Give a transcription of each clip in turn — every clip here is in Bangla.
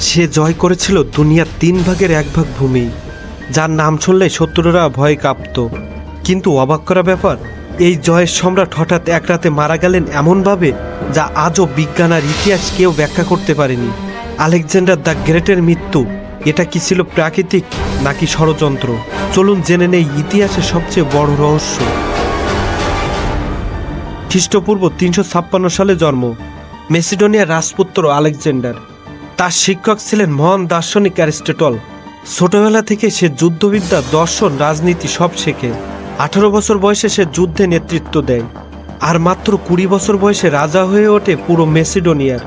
সে জয় করেছিল দুনিয়ার তিন ভাগের এক ভাগ ভূমি। যার নাম শুনলে শত্রুরা ভয় কাঁপত। কিন্তু অবাক করা ব্যাপার, এই জয়ের সম্রাট হঠাৎ এক রাতে মারা গেলেন এমনভাবে যা আজও বিজ্ঞান আর ইতিহাস কেউ ব্যাখ্যা করতে পারেনি। আলেকজান্ডার দ্য গ্রেটের মৃত্যু, এটা কি ছিল প্রাকৃতিক নাকি ষড়যন্ত্র? চলুন জেনে নেই ইতিহাসের সবচেয়ে বড় রহস্য। খ্রিস্টপূর্ব তিনশো ছাপ্পান্ন সালে জন্ম, মেসিডোনিয়ার রাজপুত্র আলেকজান্ডার। তার শিক্ষক ছিলেন মহান দার্শনিক অ্যারিস্টটল। ছোটবেলা থেকে সে যুদ্ধবিদ্যা, দর্শন, রাজনীতি সব শেখে। আঠারো বছর বয়সে সে যুদ্ধে নেতৃত্ব দেয়। আর মাত্র কুড়ি বছর বয়সে রাজা হয়ে ওঠে পুরো মেসিডোনিয়ার।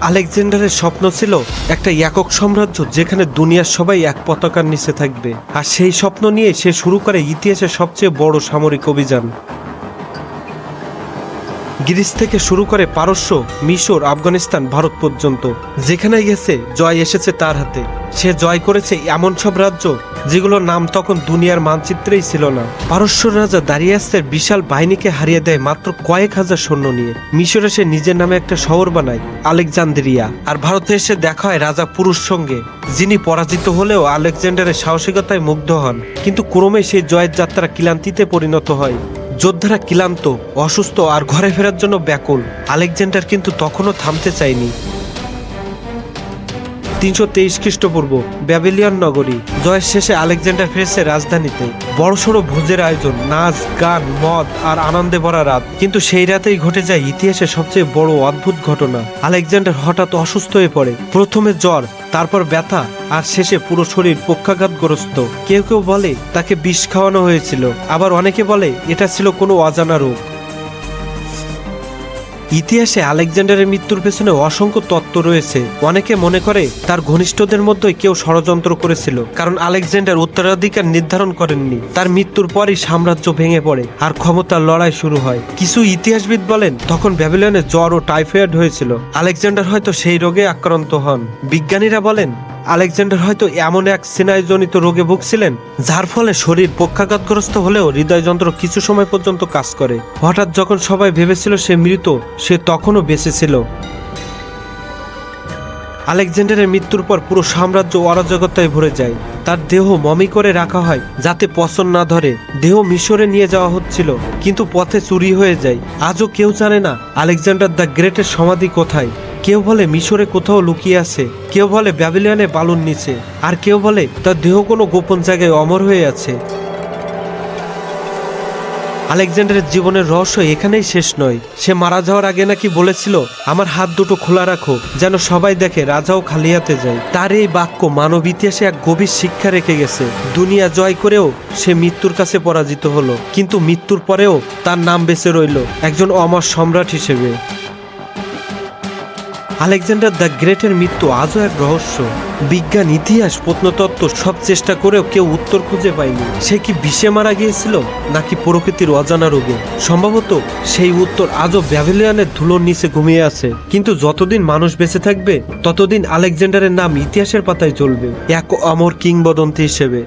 আলেকজান্ডারের স্বপ্ন ছিল একটা একক সাম্রাজ্য যেখানে দুনিয়ার সবাই এক পতাকার নিচে থাকবে। আর সেই স্বপ্ন নিয়ে সে শুরু করে ইতিহাসের সবচেয়ে বড় সামরিক অভিযান। গ্রিস থেকে শুরু করে পারস্য, মিশর, আফগানিস্তান, ভারত পর্যন্ত। যেখানে গেছে, জয় এসেছে তার হাতে। সে জয় করেছে এমন সব রাজ্য যেগুলোর নাম তখন দুনিয়ার মানচিত্রেই ছিল না। পারস্য রাজা দারিয়াসের বিশাল বাহিনীকে হারিয়ে দেয় মাত্র কয়েক হাজার সৈন্য নিয়ে। মিশরে সে নিজের নামে একটা শহর বানায়, আলেকজান্দ্রিয়া। আর ভারতে এসে দেখা হয় রাজা পুরুষ সঙ্গে, যিনি পরাজিত হলেও আলেকজান্ডারের সাহসিকতায় মুগ্ধ হন। কিন্তু ক্রমে সেই জয়ের যাত্রা ক্লান্তিতে পরিণত হয়। যোদ্ধারা ক্লান্ত অসুস্থ আর ঘরে ফেরার জন্য ব্যাকুল। আলেকজান্ডার কিন্তু তখনও থামতে চায়নি। তিনশো তেইশ খ্রিস্টপূর্ব ব্যাবিলিয়ন নগরী। জয়ের শেষে আলেকজান্ডার ফিরেছে রাজধানীতে। বড়সড় ভোজের আয়োজন, নাচ, গান, মদ আর আনন্দে ভরা রাত। কিন্তু সেই রাতেই ঘটে যায় ইতিহাসের সবচেয়ে বড় অদ্ভুত ঘটনা। আলেকজান্ডার হঠাৎ অসুস্থ হয়ে পড়ে। প্রথমে জ্বর, তারপর ব্যথা আর শেষে পুরো শরীর পক্ষাঘাতগ্রস্ত। কেউ কেউ বলে, তাকে বিষ খাওয়ানো হয়েছিল। আবার অনেকে বলে, এটা ছিল কোনো অজানা রোগ। ইতিহাসে আলেকজান্ডারের মৃত্যুর পেছনে অসংখ্য তত্ত্ব রয়েছে। অনেকে মনে করে তার ঘনিষ্ঠদের মধ্যে কেউ ষড়যন্ত্র করেছিল, কারণ আলেকজান্ডার উত্তরাধিকার নির্ধারণ করেননি। তার মৃত্যুর পরই সাম্রাজ্য ভেঙে পড়ে আর ক্ষমতার লড়াই শুরু হয়। কিছু ইতিহাসবিদ বলেন, তখন ব্যাবিলনে জ্বর ও টাইফয়েড হয়েছিল। আলেকজান্ডার হয়তো সেই রোগে আক্রান্ত হন। বিজ্ঞানীরা বলেন আলেকজান্ডার হয়তো এমন এক সিনাইজনিত রোগে ভুগছিলেন, যার ফলে শরীর পক্ষাঘাতগ্রস্ত হলেও হৃদয়যন্ত্র কিছু সময় পর্যন্ত কাজ করে। হঠাৎ যখন সবাই ভেবেছিল সে মৃত, সে তখনও বেঁচে ছিল। আলেকজান্ডারের মৃত্যুর পর পুরো সাম্রাজ্য অরাজকতায় ভরে যায়। তার দেহ মমি করে রাখা হয়, যাতে পচন না ধরে। দেহ মিশরে নিয়ে যাওয়া হচ্ছিল, কিন্তু পথে চুরি হয়ে যায়। আজও কেউ জানে না আলেকজান্ডার দ্য গ্রেটের সমাধি কোথায়। কেউ বলে মিশরে কোথাও লুকিয়ে আছে, কেউ বলে ব্যাবিলিয়নে বালুর নিচে, আর কেউ বলে তার দেহ কোনো গোপন জায়গায় অমর হয়ে আছে। আলেকজান্ডারের জীবনের রহস্য এখানেই শেষ নয়। সে মারা যাওয়ার আগে নাকি বলেছিল, আমার হাত দুটো খোলা রাখো, যেন সবাই দেখে রাজাও খালি হাতে যায়। তার এই বাক্য মানব ইতিহাসে এক গভীর শিক্ষা রেখে গেছে। দুনিয়া জয় করেও সে মৃত্যুর কাছে পরাজিত হলো, কিন্তু মৃত্যুর পরেও তার নাম বেঁচে রইল একজন অমর সম্রাট হিসেবে। আলেকজান্ডার দ্য গ্রেটের মৃত্যু আজও এক রহস্য। বিজ্ঞান, ইতিহাস, প্রত্নতত্ত্ব সব চেষ্টা করেও কেউ উত্তর খুঁজে পায়নি। সে কি বিষে মারা গিয়েছিল, নাকি প্রকৃতির অজানা রোগে? সম্ভবত সেই উত্তর আজও ব্যাভিলিয়ানের ধুলোর নিচে ঘুমিয়ে আছে। কিন্তু যতদিন মানুষ বেঁচে থাকবে, ততদিন আলেকজান্ডারের নাম ইতিহাসের পাতায় চলবে এক অমর কিংবদন্তি হিসেবে।